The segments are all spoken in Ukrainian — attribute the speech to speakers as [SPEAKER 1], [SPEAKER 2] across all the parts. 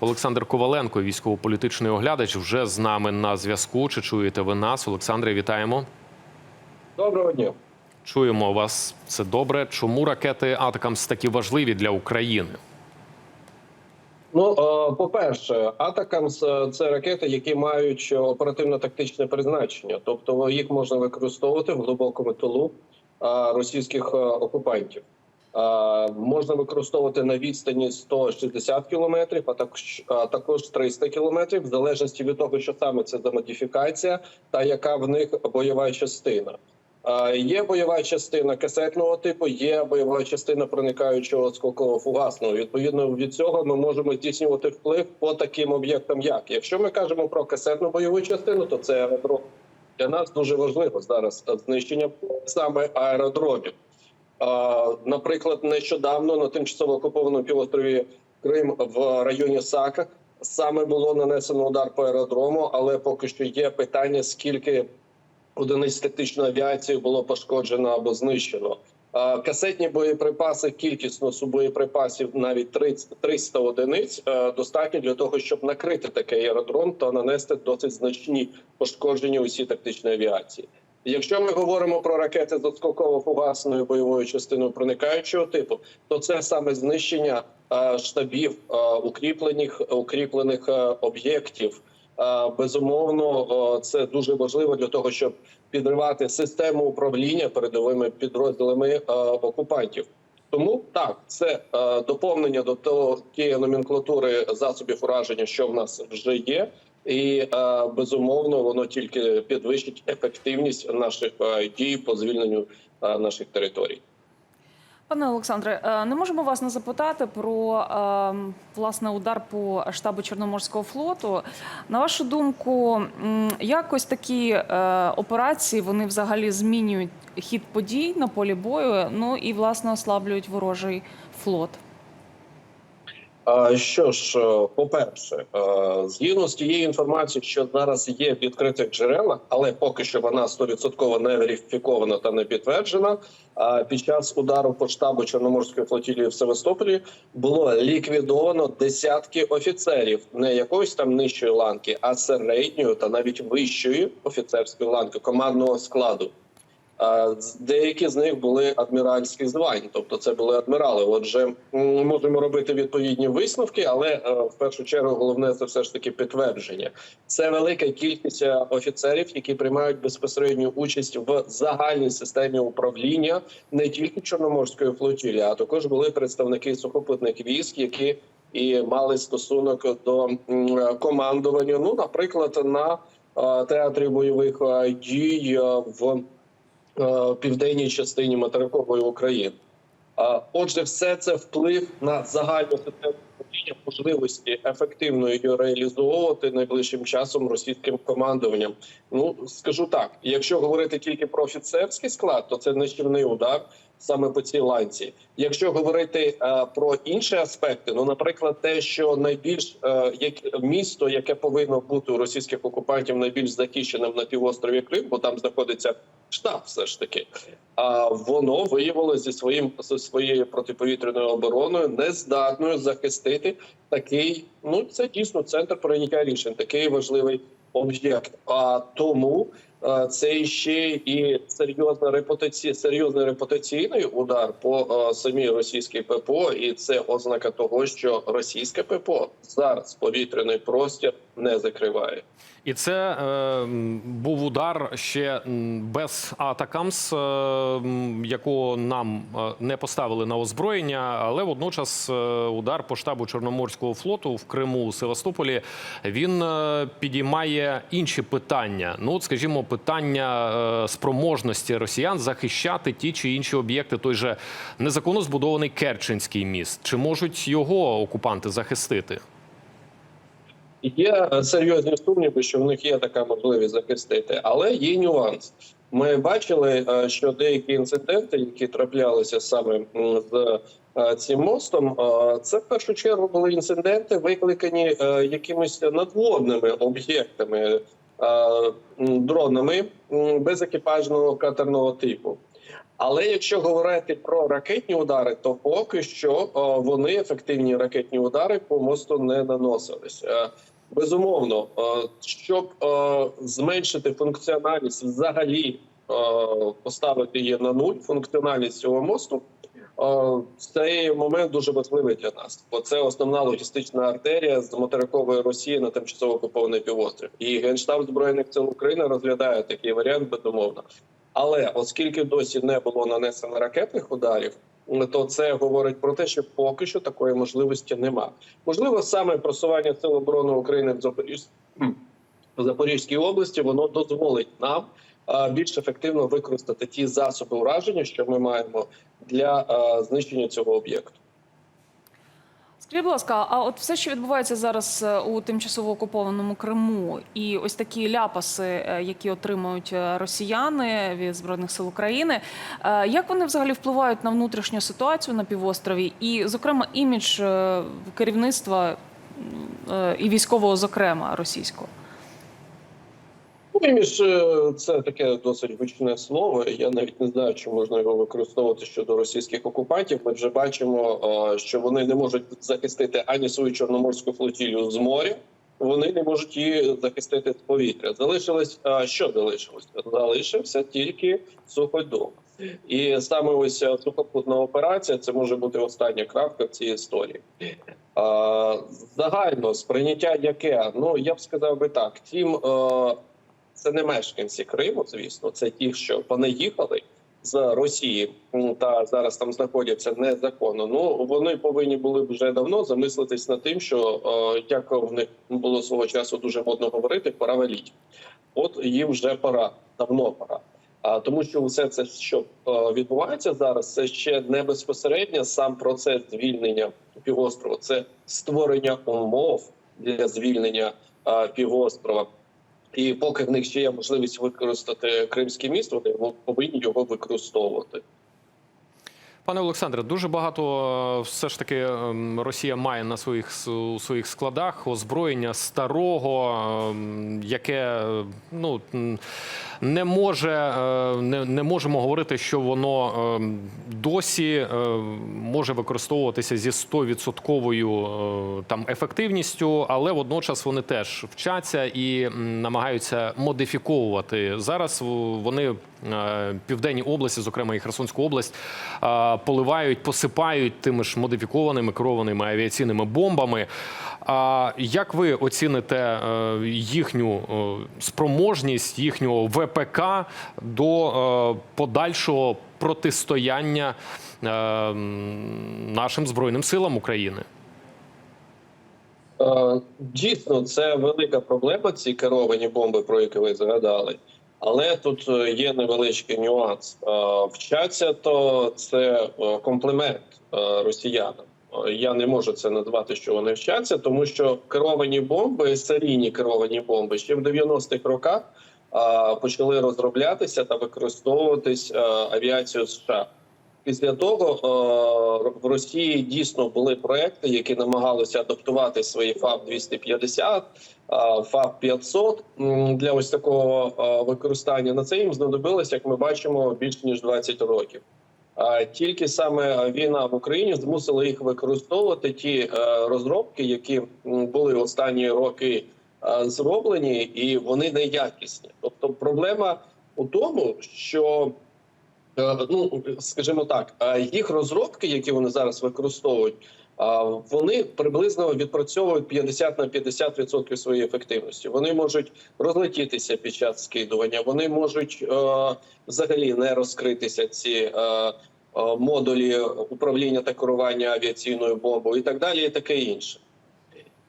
[SPEAKER 1] Олександр Коваленко, військово-політичний оглядач, вже з нами на зв'язку. Чи чуєте ви нас? Олександре, вітаємо.
[SPEAKER 2] Доброго дня.
[SPEAKER 1] Чуємо вас. Це добре. Чому ракети Атакамс такі важливі для України?
[SPEAKER 2] Ну, е, по-перше, Атакамс е, це ракети, які мають оперативно-тактичне призначення, тобто їх можна використовувати в глибокому тилу е, російських окупантів. Е, Можна використовувати на відстані 160 кілометрів, а також а також 300 кілометрів, в залежності від того, що саме це за модифікація та яка в них бойова частина. Е, Є бойова частина касетного типу, є бойова частина проникаючого скоково-фугасного. Відповідно від цього ми можемо здійснювати вплив по таким об'єктам. Як якщо ми кажемо про касетну бойову частину, то це аеродром. Для нас дуже важливо зараз знищення саме аеродромів. Наприклад, нещодавно на тимчасово окупованому півострові Крим в районі Сака саме було нанесено удар по аеродрому, але поки що є питання, скільки одиниць тактичної авіації було пошкоджено або знищено. Касетні боєприпаси, кількісно боєприпасів навіть 30 300 одиниць е, достатньо для того, щоб накрити такий аеродром та нанести досить значні пошкодження усій тактичної авіації. Якщо ми говоримо про ракети з отскоково-фугасною бойовою частиною проникаючого типу, то це саме знищення е, штабів е, укріплених укріплених е, об'єктів. Безумовно, це дуже важливо для того, щоб підривати систему управління передовими підрозділами окупантів. Тому так, це доповнення до того тієї номенклатури засобів ураження, що в нас вже є, і е, безумовно воно тільки підвищить ефективність наших е, дій по звільненню е, наших територій.
[SPEAKER 3] Пане Олександре, не можемо вас не запитати про е, власне удар по штабу Чорноморського флоту. На вашу думку, якось такі операції вони взагалі змінюють хід подій на полі бою? Ну і власне ослаблюють ворожий флот.
[SPEAKER 2] Що ж, е, по-перше, е, згідно з тією інформацією, що зараз є в відкритих джерелах, але поки що вона 100% не верифікована та не підтверджена. Під час удару по штабу Чорноморської флотілії в Севастополі було ліквідовано десятки офіцерів, не якоїсь там нижчої ланки, а середньої та навіть вищої офіцерської ланки командного складу. Деякі з них були адміральських звань, тобто це були адмірали. Отже, ми можемо робити відповідні висновки, але е, в першу чергу головне це все ж таки підтвердження. Це велика кількість е, офіцерів, які приймають безпосередню участь в загальній системі управління не тільки Чорноморської флотілії, а також були представники сухопутних військ, які і мали стосунок до е, командування. Ну, наприклад, на театрі бойових дій в південній частині материкової України. Отже, все це вплив на загальну систему можливості ефективно її реалізовувати найближчим часом російським командуванням. Ну скажу так: якщо говорити тільки про офіцерський склад, то це нищівний удар саме по цій ланці. Якщо говорити е, про інші аспекти, ну наприклад, те, що найбільш е, як місто, яке повинно бути у російських окупантів найбільш захищеним на півострові Крим, бо там знаходиться штаб, все ж таки, а воно виявилося зі своїм зі своєю протиповітряною обороною нездатною захистити такий. Ну це дійсно центр прийняття рішень, такий важливий об'єкт. А тому це ще і серйозна репутація, серйозний репутаційний удар по е, самій російській ППО, і це ознака того, що російське ППО зараз повітряний простір не закриває.
[SPEAKER 1] І це е, був удар ще без Атакамс, е, якого нам е, не поставили на озброєння, але водночас е, удар по штабу Чорноморського флоту в Криму у Севастополі він е, підіймає інші питання. Ну, от, скажімо, питання спроможності росіян захищати ті чи інші об'єкти. Той же незаконно збудований Керченський міст. Чи можуть його окупанти захистити?
[SPEAKER 2] Є серйозні сумніви, що в них є така можливість захистити, але є нюанс. Ми бачили, е, що деякі інциденти, які траплялися саме з е, цим мостом, е, це в першу чергу були інциденти, викликані якимись надводними об'єктами, дронами безекіпажного катерного типу. Але якщо говорити про ракетні удари, то поки що вони ефективні ракетні удари по мосту не наносились. Безумовно, е, щоб е, зменшити функціональність, взагалі е, поставити її на нуль, функціональність цього мосту. Цей момент дуже важливий для нас, бо це основна логістична артерія з материкової Росії на тимчасово окупований півострів. І генштаб збройних сил України розглядає такий варіант безумовно. Але оскільки досі не було нанесено ракетних ударів, то це говорить про те, що поки що такої можливості нема. Можливо, саме просування сил оборони України в Запорізь... в Запорізькій області воно дозволить нам більш ефективно використати ті засоби ураження, що ми маємо для знищення цього об'єкту.
[SPEAKER 3] Скажіть, будь ласка, а от все, що відбувається зараз е, у тимчасово окупованому Криму, і ось такі ляпаси, е, які отримують е, росіяни від збройних сил України, як вони взагалі впливають на внутрішню ситуацію на півострові, і, зокрема, імідж керівництва і військового, зокрема російського?
[SPEAKER 2] Імідж е, це таке досить гучне слово. Я навіть не знаю, чи можна його використовувати щодо російських окупантів. Ми вже бачимо, е, що вони не можуть захистити ані свою чорноморську флотілію з моря. Вони не можуть її захистити з повітря. Залишилось що залишилось? Залишився тільки суходол. І саме ось е, сухопутна операція це може бути остання крапка в цій історії. Загально сприйняття яке? Ну я б сказав би так: тім е, це не мешканці Криму, звісно, це ті, що понаїхали з Росії та зараз там знаходяться незаконно. Ну вони повинні були б вже давно замислитись над тим, що е, як в них було свого часу дуже модно говорити, пора валіть. От їм вже пора, давно пора. А тому, що все це, що е, відбувається зараз, це ще не безпосередньо сам процес звільнення півострова, це створення умов для звільнення півострова. І поки в них ще є можливість використати кримське місто, вони повинні його використовувати.
[SPEAKER 1] Пане Олександре, дуже багато е, все ж таки ем, Росія має на своїх у своїх складах озброєння старого, ем, яке ну не може е, не, не можемо говорити, що воно ем, досі е, може використовуватися зі 100% е, там ефективністю, але водночас вони теж вчаться і намагаються модифіковувати зараз. Вони південні області, зокрема і Херсонську область, е, поливають, посипають тими ж модифікованими керованими авіаційними бомбами. Як ви оціните е, їхню е, спроможність, їхнього ВПК до е, подальшого протистояння е, нашим збройним силам України?
[SPEAKER 2] Е, Дійсно, це велика проблема. Ці керовані бомби, про які ви згадали. Але тут е, є невеличкий нюанс. Е, Вчаться, то це е, комплімент росіянам. Я не можу це назвати, що вони вчаться, тому що керовані бомби, серійні керовані бомби, ще в 90-х роках почали розроблятися та використовуватись авіацією США. Після того е, в Росії дійсно були проекти, які намагалися адаптувати свої ФАБ 250 е, ФАБ 500 для ось такого е, використання. На це їм знадобилось, як ми бачимо, більш ніж 20 років. Тільки саме війна в Україні змусила їх використовувати ті розробки, які були останні роки зроблені, і вони неякісні. Тобто, проблема у тому, що ну скажімо так, е, їх розробки, які вони зараз використовують, е, вони приблизно відпрацьовують 50 на 50% своєї ефективності. Вони можуть розлетітися під час скидування, вони можуть е, взагалі не розкритися ці. е, е, Модулі управління та керування авіаційною бомбою і так далі, і таке інше.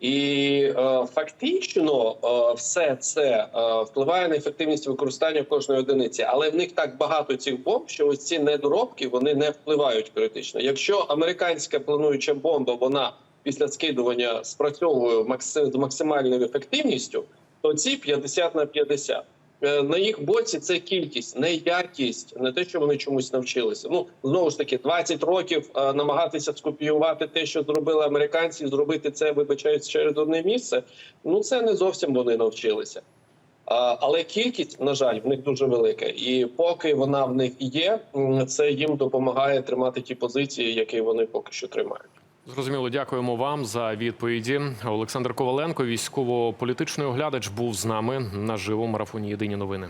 [SPEAKER 2] І е, фактично е, все це е, впливає на ефективність використання кожної одиниці, але в них так багато цих бомб, що ось ці недоробки вони не впливають критично. Якщо американська плануюча бомба вона після скидування спрацьовує максим, з максимальною ефективністю, то ці 50 на 50. Е, На їх боці це кількість, не якість, не те, що вони чомусь навчилися. Ну знову ж таки, 20 років е, намагатися скопіювати те, що зробили американці, зробити це, вибачаюсь, через одне місце. Ну це не зовсім вони навчилися. Але кількість, на жаль, в них дуже велика, і поки вона в них є, це їм допомагає тримати ті позиції, які вони поки що тримають.
[SPEAKER 1] Зрозуміло, дякуємо вам за відповіді. Олександр Коваленко, військово-політичний оглядач, був з нами на живому марафоні Єдині новини.